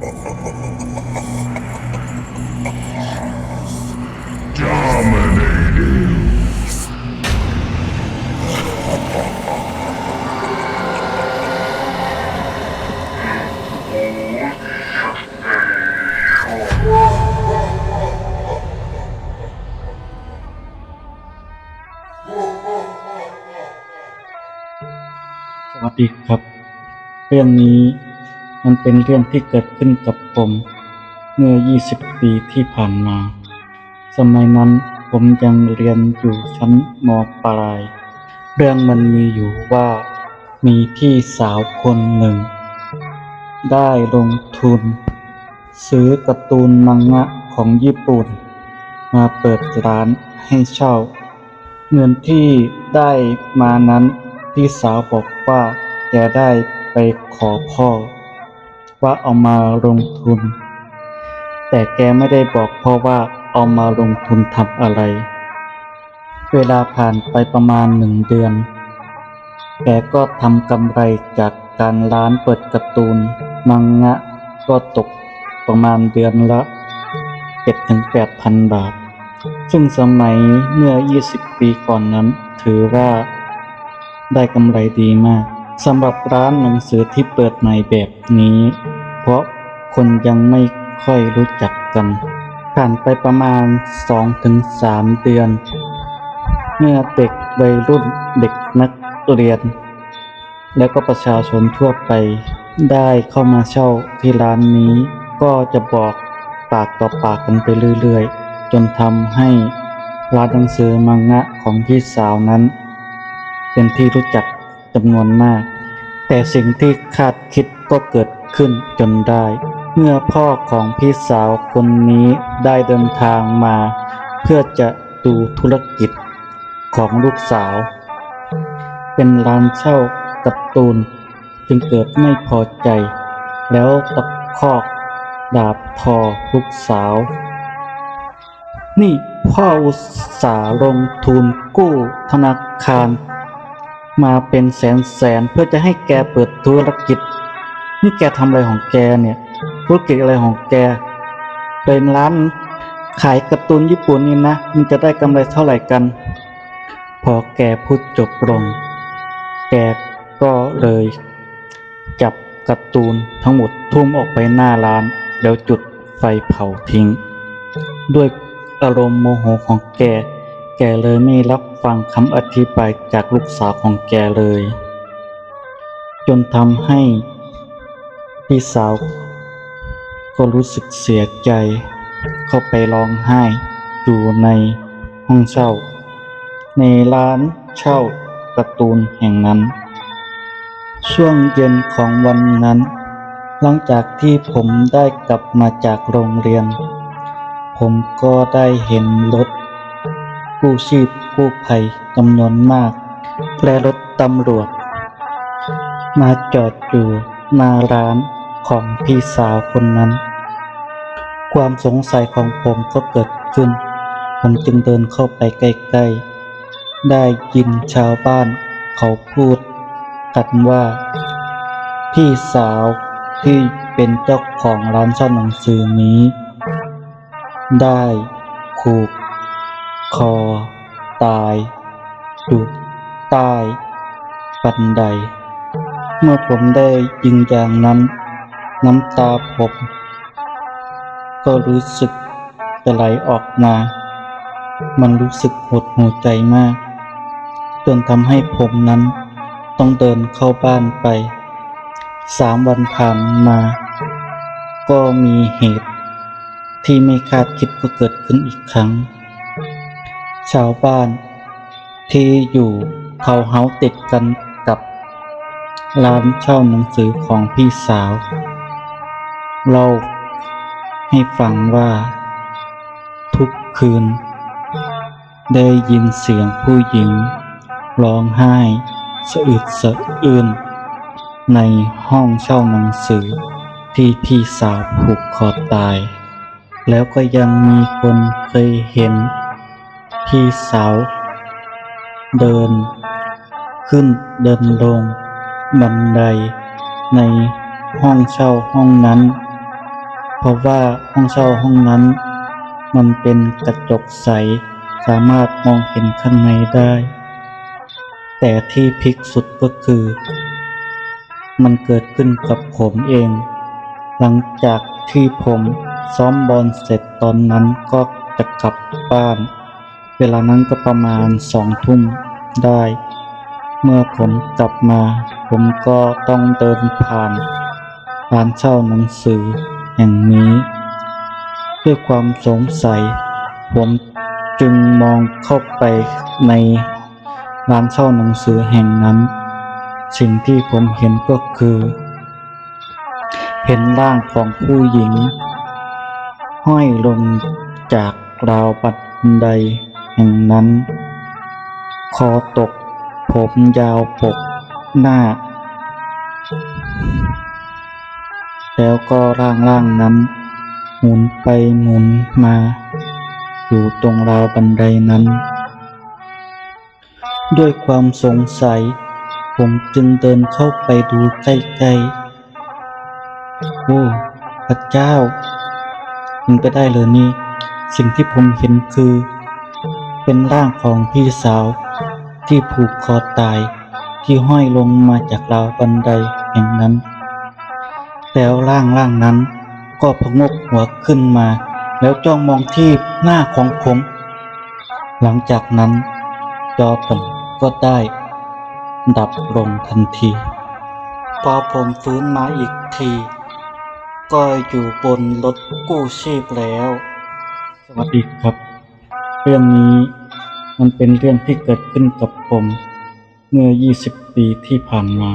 สวัสดีครับ เรื่องนี้ มันเป็นเรื่องที่เกิดขึ้นกับผมเมื่อ 20 ปีที่ผ่านมา สมัยนั้นผมยังเรียนอยู่ชั้นมปลาย เรื่องมันมีอยู่ว่ามีพี่สาวคนหนึ่ง ได้ลงทุน ซื้อการ์ตูนมังงะของญี่ปุ่น มาเปิดร้านให้เช่า เงินที่ได้มานั้น พี่สาวบอกว่าแกได้ไปขอพ่อ ว่าเอามาลงทุน แต่แกไม่ได้บอกพ่อว่าเอามาลงทุนทำอะไร เวลาผ่านไปประมาณหนึ่งเดือน แกก็ทำกำไรจากการร้านเปิดการ์ตูน มังงะก็ตกประมาณเดือนละ7ถึง8,000บาท ซึ่งสมัยเมื่อ 20 ปีก่อนนั้น ถือว่าได้กำไรดีมากสำหรับร้านหนังสือที่เปิดใหม่แบบนี้ ราะคนยังไม่ค่อยรู้จักกัน ผ่านไปประมาณ 2-3 เดือน เมื่อเด็กวัยรุ่นเด็กนักเรียน และก็ประชาชนทั่วไปได้เข้ามาเช่าที่ร้านนี้ ก็จะบอกปากต่อปากกันไปเรื่อยๆ จนทำให้ร้านหนังสือมังงะของพี่สาวนั้น เป็นที่รู้จักจำนวนมาก แต่สิ่งที่คาดคิดก็เกิด ขึ้นจนได้ เมื่อพ่อของพี่สาวคนนี้ได้เดินทางมา เพื่อจะดูธุรกิจของลูกสาว เป็นร้านเช่าการ์ตูน จึงเกิดไม่พอใจ แล้วตะคอกดาบทอลูกสาว นี่พ่ออุตสาลงทุนกู้ธนาคาร มาเป็นแสนแสนเพื่อจะให้แกเปิดธุรกิจ นี่แกทำอะไรของแกเนี่ยธุรกิจอะไรของแกเป็นร้านขายการ์ตูนญี่ปุ่นนี่นะมันจะได้กำไรเท่าไหร่กัน พอแกพูดจบลง แกก็เลยจับการ์ตูนทั้งหมดทุ่มออกไปหน้าร้าน แล้วจุดไฟเผาทิ้ง ด้วยอารมณ์โมโหของแก แกเลยไม่รับฟังคำอธิบายจากลูกสาวของแกเลย จนทำให้ พี่สาว ก็รู้สึกเสียใจ เข้าไปร้องไห้อยู่ในห้องเช่า ในร้านเช่าการ์ตูนแห่งนั้น ช่วงเย็นของวันนั้น หลังจากที่ผมได้กลับมาจากโรงเรียน ผมก็ได้เห็นรถกู้ชีพกู้ภัยจำนวนมาก และรถตำรวจ มาจอดอยู่หน้าร้าน ของพี่สาวคนนั้น ความสงสัยของผมก็เกิดขึ้น ผมจึงเดินเข้าไปใกล้ๆ ได้ยินชาวบ้านเขาพูดกันว่า พี่สาวที่เป็นเจ้าของร้านเช่าหนังสือนี้ ได้ผูกคอ ตายอยู่ใต้บันได เมื่อผมได้ยินอย่างนั้น น้ำตาผม ก็รู้สึกจะไหลออกมา มันรู้สึกหดหูใจมาก จนทำให้ผมนั้นต้องเดินเข้าบ้านไป สามวันผ่านมา ก็มีเหตุที่ไม่คาดคิดก็เกิดขึ้นอีกครั้ง ชาวบ้านที่อยู่เทาเฮาติดกันกับร้านเช่าหนังสือของพี่สาว เล่าให้ฟังว่า ทุกคืน ได้ยินเสียงผู้หญิง ร้องไห้สะอึดสะอื้นในห้องเช่าหนังสือที่พี่สาวผูกคอตาย แล้วก็ยังมีคนเคยเห็น พี่สาว เดิน ขึ้นเดินลง บันไดในห้องเช่าห้องนั้น เพราะว่าห้องเช่าห้องนั้น มันเป็นกระจกใส สามารถมองเห็นข้างในได้ แต่ที่พลิกสุดก็คือ มันเกิดขึ้นกับผมเอง หลังจากที่ผมซ้อมบอลเสร็จตอนนั้นก็จะกลับบ้าน เวลานั้นก็ประมาณสองทุ่มได้ เมื่อผมกลับมา ผมก็ต้องเดินผ่านร้านเช่าหนังสือ ห่งนี้ ด้วยความสงสัย ผมจึงมองเข้าไปในร้านเช่าหนังสือแห่งนั้น สิ่งที่ผมเห็นก็คือ เห็นร่างของผู้หญิง ห้อยลงจากราวบันไดแห่งนั้น คอตกผมยาวปกหน้า แล้วก็ร่างร่างนั้น หมุนไปหมุนมา อยู่ตรงราวบันไดนั้น ด้วยความสงสัย ผมจึงเดินเข้าไปดูใกล้ๆโอ้พระเจ้ามันไปได้เลยนี่ สิ่งที่ผมเห็นคือ เป็นร่างของพี่สาว ที่ผูกคอตายที่ห้อยลงมาจากราวบันไดแห่งนั้น แล้วร่างร่างนั้น ก็พงกหัวขึ้นมา แล้วจ้องมองที่หน้าของผม หลังจากนั้น จอผมก็ได้ ดับลงทันที พอผมฟื้นมาอีกที ก็อยู่บนรถกู้ชีพแล้ว สวัสดีครับ เรื่องนี้มันเป็นเรื่องที่เกิดขึ้นกับผม เมื่อ 20 ปีที่ผ่านมา